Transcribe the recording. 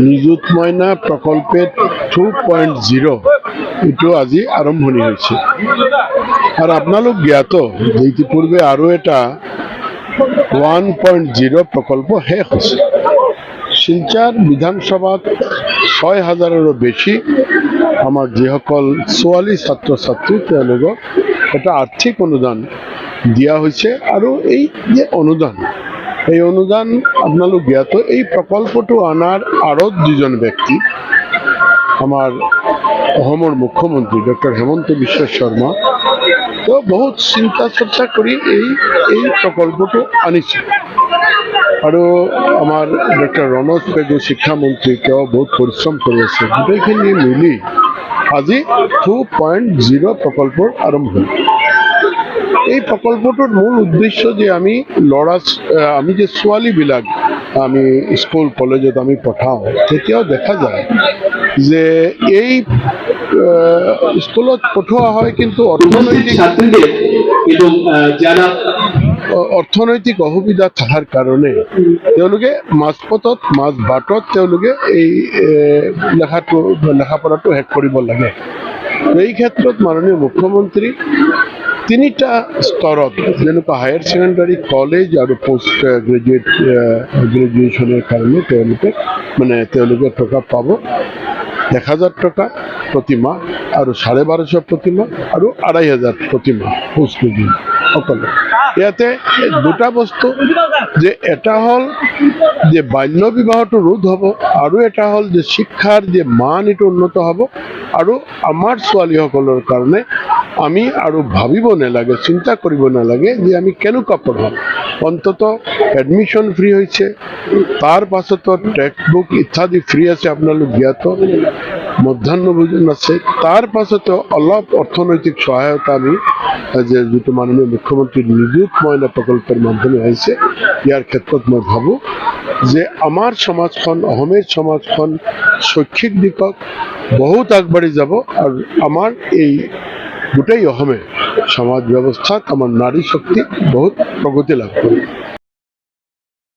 নিযুত মইনা প্ৰকল্পে two point zero' এইটো আজি আৰম্ভণি হৈছে। আৰু আপোনালোক জ্ঞাত যে ইতিপূৰ্বে আৰু এটা ওৱান পইণ্ট জিৰ' প্ৰকল্প শেষ হৈছে। শিলচাৰ বিধানসভাত ছয় হাজাৰৰো বেছি আমাৰ যিসকল ছোৱালী ছাত্ৰ ছাত্ৰী তেওঁলোকক এটা আৰ্থিক অনুদান দিয়া হৈছে। আৰু এই যে অনুদান এই অনুদান আপোনালোক জ্ঞাত। এই প্ৰকল্পটো অনাৰ আঁৰত যিজন ব্যক্তি। আমাৰ অসমৰ মুখ্যমন্ত্ৰী ডক্টৰ হেমন্ত বিশ্ব শৰ্মা। তেওঁ বহুত চিন্তা চৰ্চা কৰি এই এই প্ৰকল্পটো আনিছে। আৰু আমাৰ ডক্টৰ ৰণোজ পেগু শিক্ষামন্ত্ৰী তেওঁ বহুত পৰিশ্ৰম কৰি আছে। গোটেইখিনি মিলি আজি টু পইণ্ট জিৰ' প্ৰকল্পৰ আৰম্ভণি এই প্ৰকল্পটোৰ মূল উদ্দেশ্য যে আমি ল'ৰা আমি যে ছোৱালীবিলাক আমি স্কুল কলেজত আমি পঠাওঁ তেতিয়াও দেখা যায় যে এই স্কুলত পঠোৱা হয় কিন্তু অৰ্থনৈতিক অৰ্থনৈতিক অসুবিধা থকাৰ কাৰণে তেওঁলোকে মাজপথত মাজ বাটত তেওঁলোকে এই লেখাটো লেখা পঢ়াটো শেষ কৰিব লাগে। এই ক্ষেত্ৰত মাননীয় মুখ্যমন্ত্ৰী তিনিটা স্তৰত যেনেকুৱা হায়াৰ ছেকেণ্ডাৰী কলেজ আৰু পষ্ট গ্ৰেজুৱেট গ্ৰেজুৱেশ্যনৰ কাৰণে তেওঁলোকে মানে তেওঁলোকে টকা পাব। এক হাজাৰ টকা প্ৰতি মাহ আৰু চাৰে বাৰশ প্ৰতি মাহ আৰু আঢ়াই হাজাৰ প্ৰতি মাহ পোষ্ট সকলো। ইয়াতে দুটা বস্তু, যে এটা হ'ল যে বাল্য বিবাহটো ৰোধ হ'ব আৰু এটা হ'ল যে শিক্ষাৰ যে মান এইটো উন্নত হ'ব আৰু আমাৰ ছোৱালীসকলৰ কাৰণে আমি আৰু ভাবিব নালাগে চিন্তা কৰিব নালাগে যে আমি কেনেকুৱা পঢ়াম অন্তত এডমিশ্যন ফ্ৰী হৈছে তাৰ পাছতো টেক্সট বুক ইত্যাদি ফ্ৰী আছে, আপোনালোক জ্ঞাত, মধ্যাহ্ন ভোজন আছে তাৰ পাছতো অলপ অৰ্থনৈতিক সহায়তা আমি যে যিটো মাননীয় মুখ্যমন্ত্ৰী নিযুত মইনা প্ৰকল্পৰ মাধ্যমে আহিছে ইয়াৰ ক্ষেত্ৰত মই ভাবোঁ যে আমাৰ সমাজখন অসমীয়া সমাজখন, শৈক্ষিক দিশত বহুত আগবাঢ়ি যাব আৰু আমাৰ এই গোটেই অসমে সমাজ ব্যৱস্থাত আমাৰ নাৰী শক্তি বহুত প্ৰগতি লাভ কৰিব